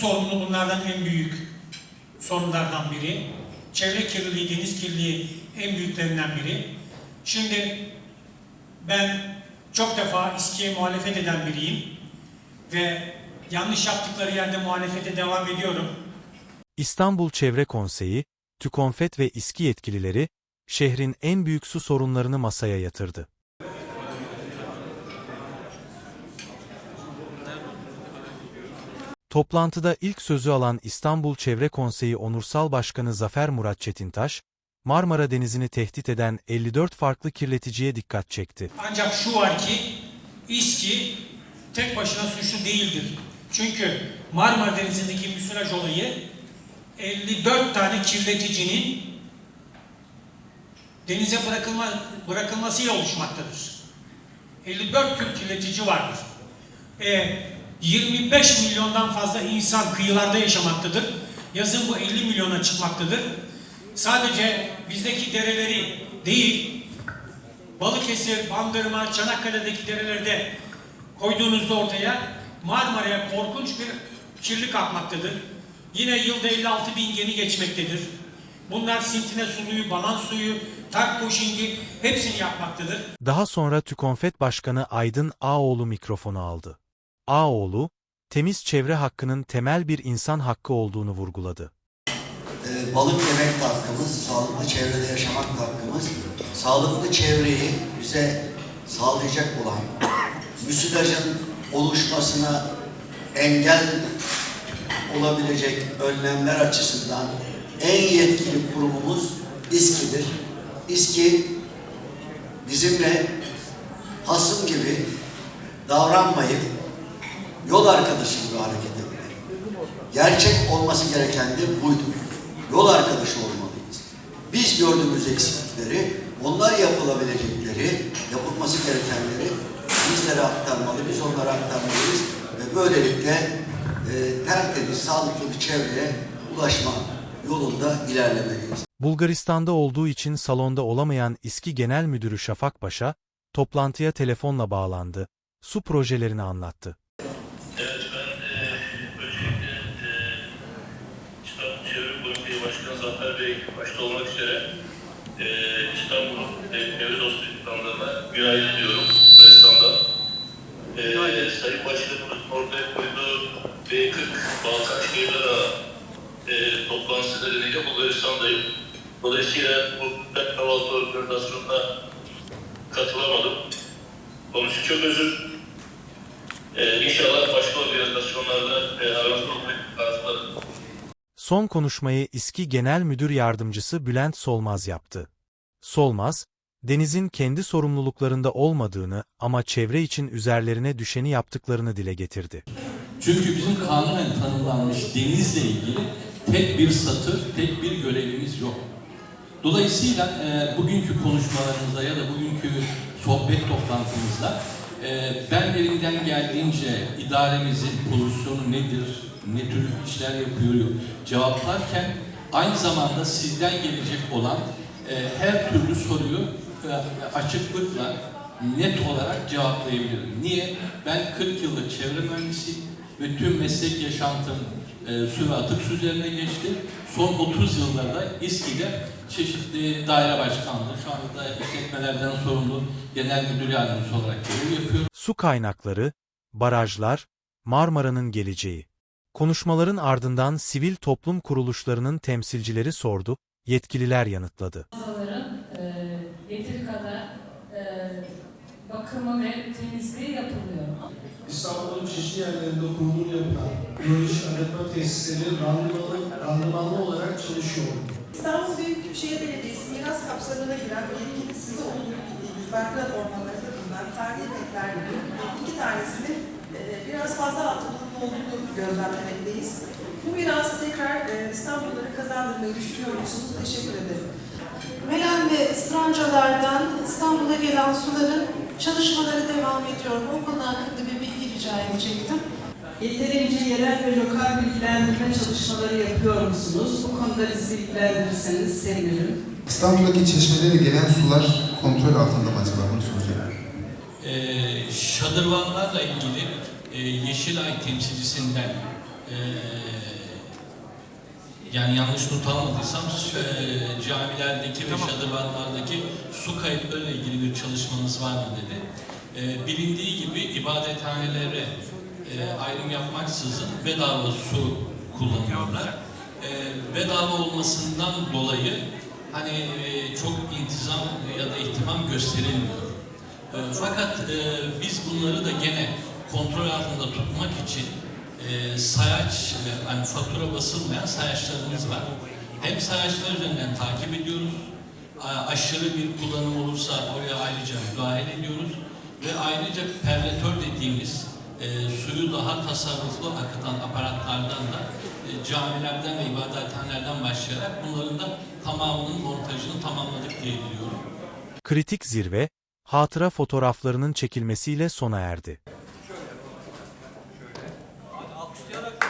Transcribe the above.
sorunu bunlardan en büyük sorunlardan biri. Çevre kirliliği, deniz kirliliği en büyüklerinden biri. Şimdi ben çok defa İSKİ'ye muhalefet eden biriyim ve yanlış yaptıkları yerde muhalefete devam ediyorum. İstanbul Çevre Konseyi, TÜKONFET ve İSKİ yetkilileri, şehrin en büyük su sorunlarını masaya yatırdı. Toplantıda ilk sözü alan İstanbul Çevre Konseyi Onursal Başkanı Zafer Murat Çetintaş, Marmara Denizi'ni tehdit eden 54 farklı kirleticiye dikkat çekti. Ancak şu var ki İSKİ tek başına suçlu değildir. Çünkü Marmara Denizi'ndeki müsilaj olayı 54 tane kirleticinin denize bırakılma, bırakılmasıyla oluşmaktadır. 54 tür kirletici vardır. E, 25 milyondan fazla insan kıyılarda yaşamaktadır. Yazın bu 50 milyona çıkmaktadır. Sadece bizdeki dereleri değil, Balıkesir, Bandırma, Çanakkale'deki derelerde koyduğunuzda ortaya Marmara'ya korkunç bir kirlilik akmaktadır. Yine yılda 56 bin gemi geçmektedir. Bunlar Sintine suyu, Banan suyu, Tak Pushing'i hepsini yapmaktadır. Daha sonra TÜKONFET Başkanı Aydın Ağoğlu mikrofonu aldı. Ağoğlu, temiz çevre hakkının temel bir insan hakkı olduğunu vurguladı. Ee, balık yemek hakkımız, sağlıklı çevrede yaşamak hakkımız, sağlıklı çevreyi bize sağlayacak olan müsilajın oluşmasına engel olabilecek önlemler açısından en yetkili kurumumuz İSKİ'dir. İSKİ bizimle hasım gibi davranmayıp yol arkadaşı gibi hareket etti. Gerçek olması gereken de buydu. Yol arkadaşı olmalıyız. Biz gördüğümüz eksiklikleri, onlar yapılabilecekleri, yapılması gerekenleri bizlere aktarmalı, biz onlara aktarmalıyız ve böylelikle e, tertemiz, sağlıklı bir çevreye ulaşma yolunda ilerlemeliyiz. Bulgaristan'da olduğu için salonda olamayan İSKİ Genel Müdürü Şafak Paşa, toplantıya telefonla bağlandı, su projelerini anlattı. Bey başta olmak üzere e, İstanbul'un çevre dostu insanlarına günaydın diyorum Bulgaristan'dan. E, Sayın Başkanımızın ortaya koyduğu B40 Balkan Şehirler Ağı e, toplantısı nedeniyle Bulgaristan'dayım. Dolayısıyla bu kahvaltı organizasyonuna katılamadım. Onun için çok özür ee, inşallah başka organizasyonlarda e, aramızda olmayı. Son konuşmayı İSKİ Genel Müdür Yardımcısı Bülent Solmaz yaptı. Solmaz, denizin kendi sorumluluklarında olmadığını ama çevre için üzerlerine düşeni yaptıklarını dile getirdi. Çünkü bizim kanunen tanımlanmış denizle ilgili tek bir satır, tek bir görevimiz yok. Dolayısıyla e, bugünkü konuşmalarımızda ya da bugünkü sohbet toplantımızda e, ben elimden geldiğince idaremizin pozisyonu nedir, ne tür işler yapıyor cevaplarken aynı zamanda sizden gelecek olan e, her türlü soruyu e, açıklıkla, net olarak cevaplayabilirim. Niye? Ben 40 yıllık çevre mühendisiyim tüm meslek yaşantım e, su ve atık su üzerine geçti. Son 30 yılda da İSKİ'de çeşitli daire başkanlığı, şu anda da işletmelerden sorumlu genel müdür yardımcısı olarak görev yapıyorum. Su kaynakları, barajlar, Marmara'nın geleceği. Konuşmaların ardından sivil toplum kuruluşlarının temsilcileri sordu, yetkililer yanıtladı. İstanbul'un çeşitli yerlerinde kurulum yapılan biyoloji arıtma tesisleri randımanlı, randımanlı olarak çalışıyor. İstanbul Büyükşehir Belediyesi miras kapsamına giren ve yetkilisiz olduğu bildiğimiz Berkler ormanlarında bulunan tarihi gibi iki tanesinin e, biraz fazla atılımlı olduğunu gözlemlemekteyiz. Bu mirası tekrar e, İstanbullulara kazandırmayı düşünüyor musunuz? Teşekkür ederim. Melen ve Strancalardan İstanbul'a gelen suların çalışmaları devam ediyor. Bu konu hakkında bir rica edecektim. Yeterince yerel ve lokal bilgilendirme çalışmaları yapıyor musunuz? Bu konuda bizi bilgilendirirseniz sevinirim. İstanbul'daki çeşmelere gelen sular kontrol altında mı acaba bunu soracağım. e, şadırvanlarla ilgili e, Yeşilay temsilcisinden e, yani yanlış not almadıysam e, camilerdeki ve şadırvanlardaki su kayıtlarıyla ilgili bir çalışmanız var mı dedi. E, bilindiği gibi ibadethanelere e, ayrım yapmaksızın bedava su kullanıyorlar. E, bedava olmasından dolayı hani e, çok intizam ya da ihtimam gösterilmiyor. E, fakat e, biz bunları da gene kontrol altında tutmak için e, sayaç, e, hani fatura basılmayan sayaçlarımız var. Hem sayaçlar üzerinden takip ediyoruz, aşırı bir kullanım olursa oraya ayrıca müdahale ediyoruz ve ayrıca perletör dediğimiz e, suyu daha tasarruflu akıtan aparatlardan da e, camilerden ve ibadethanelerden başlayarak bunların da tamamının montajını tamamladık diye biliyorum. Kritik zirve, hatıra fotoğraflarının çekilmesiyle sona erdi. Şöyle, şöyle. Hadi.